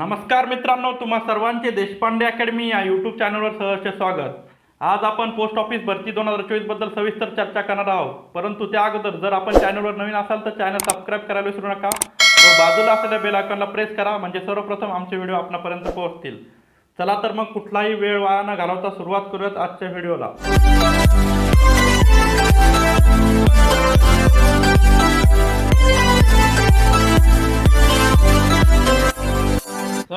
नमस्कार मित्रांनो तुम्हा सर्वांचे देशपांडे अकॅडमी या यूट्यूब चॅनलवर सहर्ष स्वागत. आज आपण पोस्ट ऑफिस भरती दोन हजार चोवीसबद्दल सविस्तर चर्चा करणार आहोत. परंतु त्या अगोदर जर आपण चॅनलवर नवीन असाल तर चॅनल सबस्क्राईब करायला विसरू नका. व बाजूला असलेल्या बेल आयकॉनला प्रेस करा म्हणजे सर्वप्रथम आमचे व्हिडिओ आपणापर्यंत पोहोचतील. चला तर मग कुठलाही वेळ वाया न घालवता सुरुवात करूयात आजच्या व्हिडिओला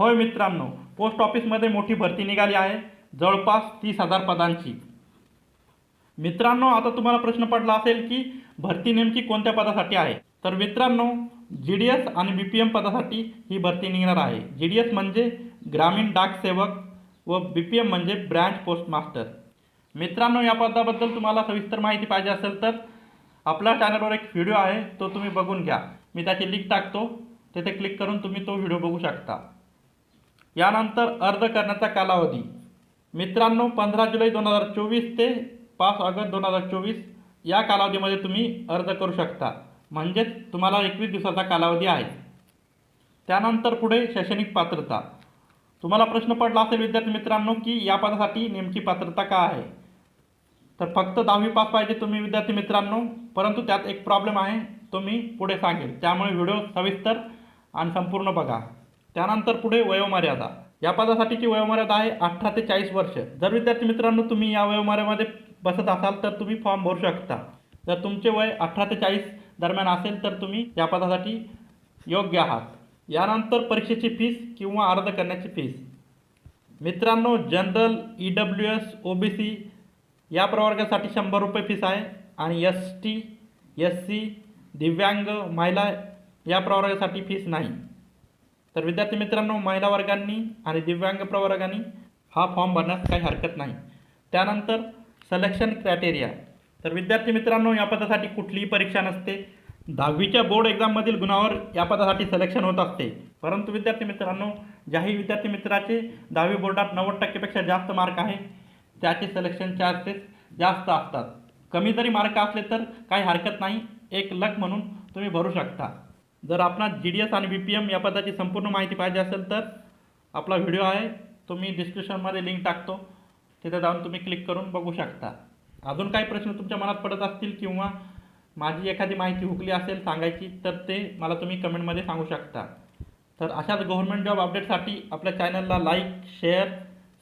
होय मित्रांनो पोस्ट ऑफिसमध्ये मोठी भरती निघाली आहे जवळपास तीस हजार पदांची. मित्रांनो आता तुम्हाला प्रश्न पडला असेल की भरती नेमकी कोणत्या पदासाठी आहे? तर मित्रांनो जी डी एस आणि बी पी एम पदासाठी ही भरती निघणार आहे. जी डी एस म्हणजे ग्रामीण डाक सेवक व बी पी एम म्हणजे ब्रँच पोस्ट मास्टर मित्रांनो या पदाबद्दल तुम्हाला सविस्तर माहिती पाहिजे असेल तर आपल्या चॅनलवर एक व्हिडिओ आहे तो तुम्ही बघून घ्या. मी त्याची लिंक टाकतो. तिथे क्लिक करून तुम्ही तो व्हिडिओ बघू शकता. यानंतर अर्ज करण्याचा कालावधी. मित्रांनो पंधरा जुलै दोन हजार चोवीस ते पाच ऑगस्ट दोन हजार चोवीस या कालावधीमध्ये तुम्ही अर्ज करू शकता. म्हणजेच तुम्हाला एकवीस दिवसाचा कालावधी आहे. त्यानंतर पुढे शैक्षणिक पात्रता. तुम्हाला प्रश्न पडला असेल विद्यार्थी मित्रांनो की या पदासाठी नेमकी पात्रता का आहे? तर फक्त दहावी पास पाहिजे तुम्ही विद्यार्थी मित्रांनो परंतु त्यात एक प्रॉब्लेम आहे तो मी पुढे सांगेल. त्यामुळे व्हिडिओ सविस्तर आणि संपूर्ण बघा. त्यानंतर पुढे वयोमर्यादा. या पदासाठीची वयोमर्यादा आहे अठरा ते चाळीस वर्ष. जर विद्यार्थी मित्रांनो तुम्ही या वयोमर्यामध्ये बसत असाल तर तुम्ही फॉर्म भरू शकता. जर तुमचे वय अठरा ते चाळीस दरम्यान असेल तर तुम्ही या पदासाठी योग्य आहात. यानंतर परीक्षेची फीस किंवा अर्ज करण्याची फीस. मित्रांनो general E W S O B C या प्रवर्गासाठी शंभर रुपये फीस आहे आणि एस टी एस सी दिव्यांग महिला या प्रवर्गासाठी फीस नाही. तर विद्यार्थी मित्रांनो महिला वर्गांनी आणि दिव्यांग प्रवर्गांनी हा फॉर्म भरण्यास काही हरकत नाही. त्यानंतर सलेक्शन क्रायटेरिया तर विद्यार्थी मित्रांनो या पदासाठी कुठलीही परीक्षा नसते. दहावीच्या बोर्ड एक्झाममधील गुणावर या पदासाठी सिलेक्शन होत असते. परंतु विद्यार्थी मित्रांनो ज्याही विद्यार्थी मित्राचे दहावी बोर्डात नव्वद टक्केपेक्षा जास्त मार्क आहे त्याचे सिलेक्शन चार्जेस जास्त असतात. कमी जरी मार्क असले तर काही हरकत नाही. एक लक म्हणून तुम्ही भरू शकता. जर आपणास जी डी एस आणि बी पी एम या पदाची संपूर्ण माहिती पाहिजे असेल तर आपला व्हिडिओ आहे तो मी डिस्क्रिप्शनमध्ये लिंक टाकतो. तिथे जाऊन तुम्ही क्लिक करून बघू शकता. अजून काही प्रश्न तुमच्या मनात पडत असतील किंवा माझी एखादी माहिती हुकली असेल सांगायची तर ते मला तुम्ही कमेंटमध्ये सांगू शकता. तर अशाच गव्हर्नमेंट जॉब अपडेटसाठी आपल्या चॅनलला लाईक शेअर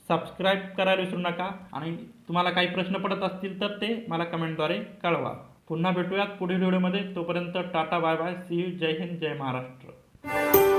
सबस्क्राईब करायला विसरू नका. आणि तुम्हाला काही प्रश्न पडत असतील तर ते मला कमेंटद्वारे कळवा. पुन्हा भेटूयात पुढील व्हिडिओमध्ये. तोपर्यंत टाटा बाय बाय. सी जय हिंद जय महाराष्ट्र.